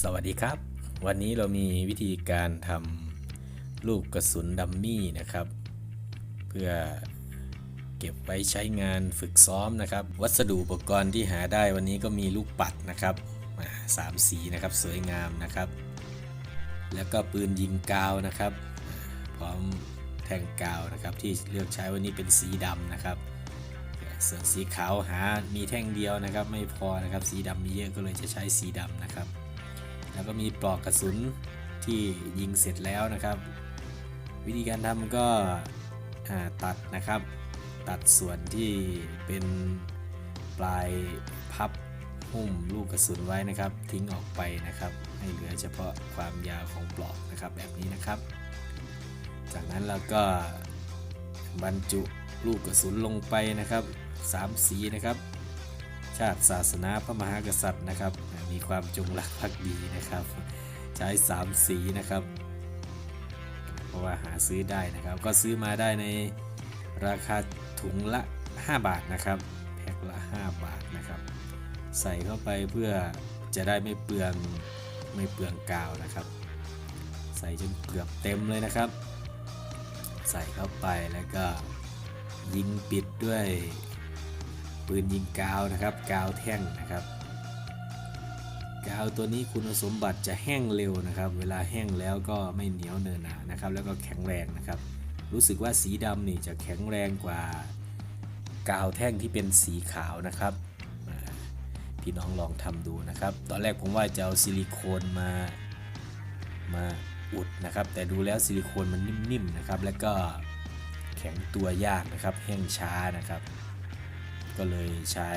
สวัสดีครับ วันนี้เรามีวิธีการทำลูกกระสุนดัมมี่นะครับ เพื่อเก็บไว้ใช้งานฝึกซ้อมนะครับ วัสดุอุปกรณ์ที่หาได้วันนี้ก็มีลูกปัดนะครับอ่าสามสีนะครับสวยงามนะครับ แล้วก็ปืนยิงกาวนะครับ พร้อมแทงกาวนะครับที่เลือกใช้วันนี้เป็นสีดำนะครับส่วนสีขาวหามีแท่งเดียวนะครับ ไม่พอนะครับสีดำมีเยอะก็เลยจะใช้สีดำนะครับ แล้วก็มีปลอกกระสุนที่ยิงเสร็จแล้วนะครับ วิธีการทำก็ตัดนะครับ ตัดส่วนที่เป็นปลายพับหุ้มลูกกระสุนไว้นะครับ ทิ้งออกไปนะครับ ให้เหลือเฉพาะความยาวของปลอกนะครับแบบนี้นะครับ จากนั้นเราก็บรรจุลูกกระสุนลงไปนะครับสามสีนะครับ ชาติศาสนาพระมหากษัตริย์นะครับ มีความจงรักภักดีนะครับ ใช้สามสีนะครับ เพราะว่าหาซื้อได้นะครับ ก็ซื้อมาได้ในราคาถุงละ 5 บาทนะครับแพ็คละ 5 บาทนะครับ ใส่เข้าไปเพื่อจะได้ไม่เปลืองไม่เปลืองกาวนะครับ ใส่จนเกือบเต็มเลยนะครับ ใส่เข้าไปแล้วก็ยิงปิดด้วย ปืนยิงกาวนะครับกาวแท่งนะครับกาวตัวนี้คุณสมบัติจะแห้งเร็วนะครับ เวลาแห้งแล้วก็ไม่เหนียวเนินหนานะครับ แล้วก็แข็งแรงนะครับ รู้สึกว่าสีดำนี่จะแข็งแรงกว่ากาวแท่งที่เป็นสีขาวนะครับพี่น้องลองทำดูนะครับ ตอนแรกผมว่าจะเอาซิลิโคนมามาอุดนะครับ แต่ดูแล้วซิลิโคนมันนิ่มๆนะครับ แล้วก็แข็งตัวยากนะครับแห้งช้านะครับ ก็เลยใช้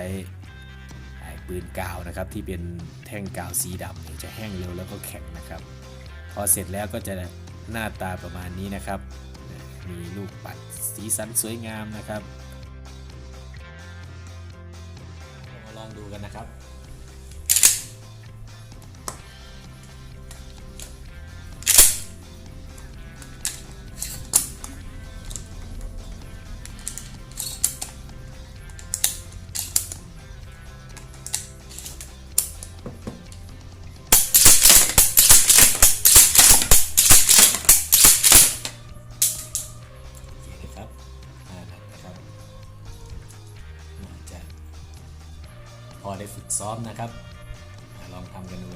ปืนกาวนะครับที่เป็นแท่งกาวสีดำเนี่ยจะแห้งเร็วแล้วก็แข็งนะครับ พอเสร็จแล้วก็จะหน้าตาประมาณนี้นะครับ มีลูกปัดสีสันสวยงามนะครับมาลองดูกันนะครับ พอได้ฝึกซ้อมนะครับ ลองทำกันดู